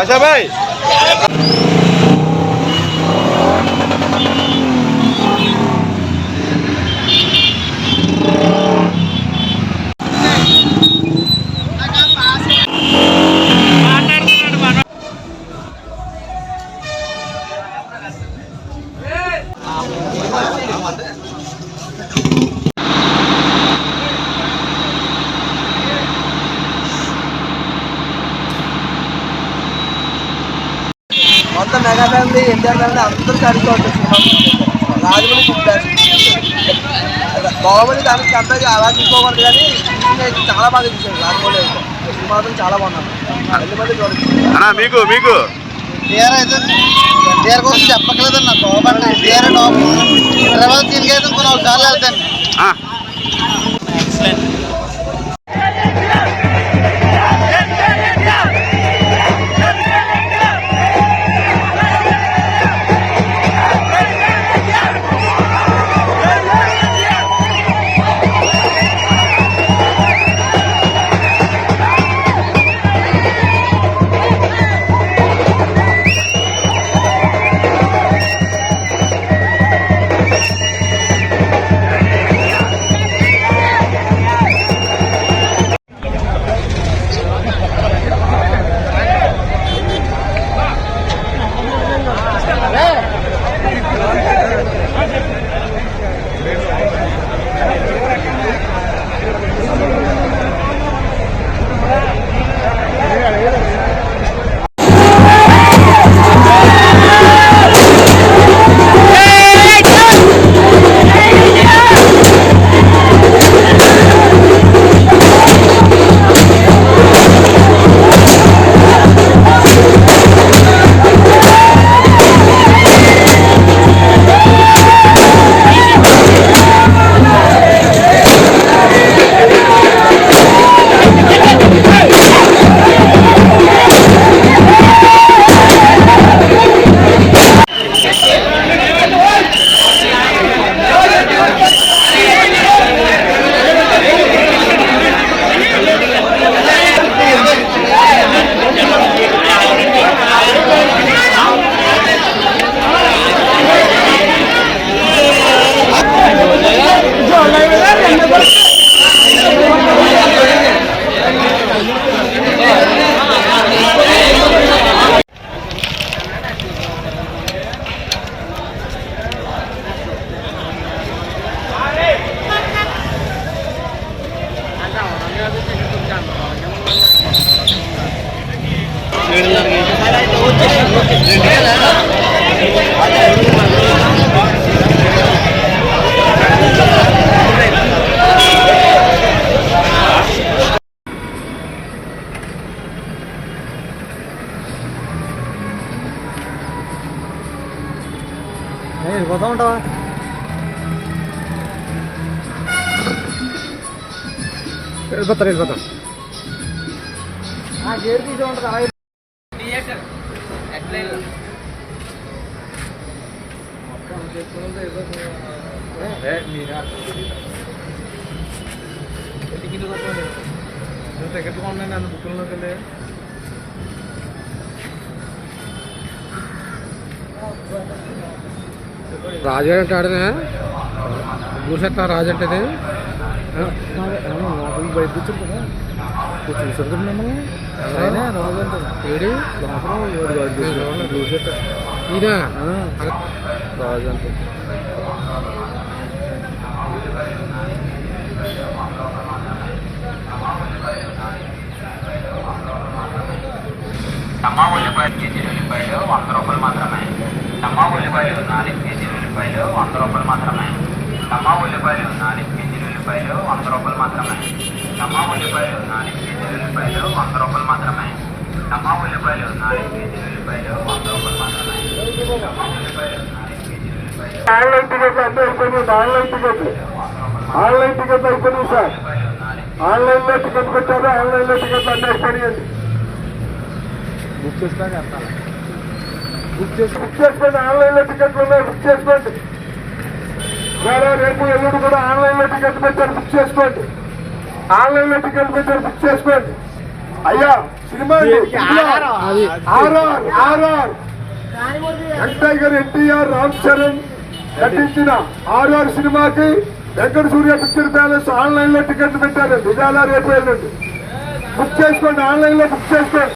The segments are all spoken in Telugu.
আচ্ছা ভাই। మొత్తం మెగా ఫ్యామిలీ ఎన్టీఆర్ ఫ్యామిలీ అందరూ సినిమా రాజమౌళి బాహుబలి దానికి కంపేర్ అలా తీసుకోకూడదు కానీ చాలా బాగా తీశారు. రాజమౌళి అయితే. మాత్రం చాలా బాగున్నారు ఎన్ని మంది అన్నా మీకు మీకు. ఎన్టీఆర్ అయితే ఎన్టీఆర్ టాప్ తర్వాత దీనికి అయితే కొన్ని ఒకసారి వెళ్తాను. ఆ, వెళ్ళిపోతా ఉంటావా వెళ్ళిపోతారు వెళ్ళిపోతాం గేర్ తీసే ఉంటుంది అలా టికెట్ కొన్నాను నన్ను బుక్లోకి వెళ్ళి రాజు అంటే ఆడనే చూసేస్తా రాజు అంటే ఇది? బయట కూర్చుంది కదా చూసుకుంటుంది మిమ్మల్ని ఆయన రాజు అంటారు ఏడి? లోపల చూసేట ఈయన? రాజు అంటే. టమా ఉల్లిపాయలు కేజీలు ఉల్లిపాయలు వంద రూపాయలు మాత్రమే. టమా ఉల్లిపాయలు నాలుగు ఉల్లిపాయలు వంద రూపాయలు మాత్రమే. టమా ఉల్లిపాయలు నాలుగు కేజీలు ఉల్లిపాయలు వంద రూపాయలు మాత్రమే. టమా ఉల్లిపాయలు నాలుగు కేజీలు ఉల్లిపాయలు వంద రూపాయలు మాత్రమే. టమా ఉల్లిపాయలు నాలుగు కేజీలు ఉల్లిపాయలు వంద రూపాయలు మాత్రమే. టమా ఉల్లిపాయలు నాలుగు కేజీలు ఉల్లిపాయలు ఆన్లైన్ టికెట్ అంటే అయిపోయింది ఆన్లైన్ టికెట్ ఆన్లైన్ టికెట్ అయిపోయింది సార్ ఆన్లైన్లో టికెట్ పెట్టారు ఆన్లైన్లో టికెట్ అంటే అయిపోయింది బుక్ చేసుకొని వెళ్తాను. బుక్ చేసి బుక్ చేసుకోండి ఆన్లైన్లో టికెట్లు ఉన్నాయి బుక్ చేసుకోండి సరే రేపు ఎల్లుండి కూడా ఆన్లైన్లో టికెట్ పెట్టారు బుక్ చేసుకోండి ఆన్లైన్లో టికెట్ పెట్టారు బుక్ చేసుకోండి అయ్యా సినిమా ఆర్ఆర్. ఆర్ఆర్ వెంకయ్య గారు ఎన్టీఆర్ రామ్ చరణ్ నటించిన ఆర్ఆర్ సినిమాకి వెంకట సూర్య పిక్చర్ ప్యాలెస్ ఆన్లైన్లో టికెట్లు పెట్టారు. ఇవాళ రేపు వెళ్ళండి బుక్ చేసుకోండి ఆన్లైన్లో బుక్ చేసుకోండి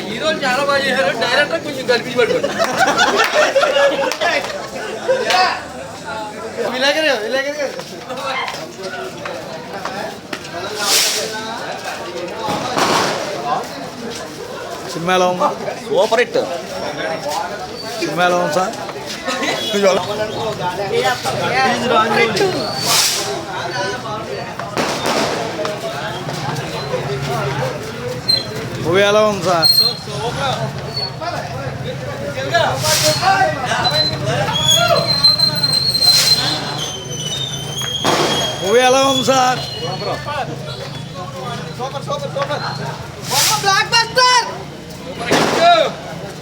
హీరోలు చాలా బాగా చేశారు డైరెక్టర్ కొంచెం కల్పించి పట్టుకోండి విలేకరే విలేకరే సినిమా సూపర్ హిట్ సినిమా ఎలా ఉంది సార్ మూవీ ఎలా ఉంది సార్ మూవీ ఎలా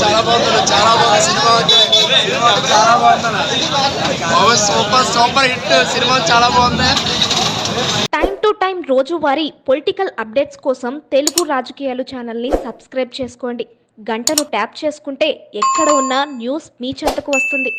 చాలా బాగుంది చాలా బాగుంది. సినిమా సినిమా చాలా బాగుంది. Super super hit. సినిమా చాలా బాగుంది. టైం టు టైం రోజువారీ పొలిటికల్ అప్డేట్స్ కోసం తెలుగు రాజకీయాలు ఛానల్ని సబ్స్క్రైబ్ చేసుకోండి. గంటను ట్యాప్ చేసుకుంటే ఎక్కడ ఉన్నా న్యూస్ మీ చెంతకు వస్తుంది.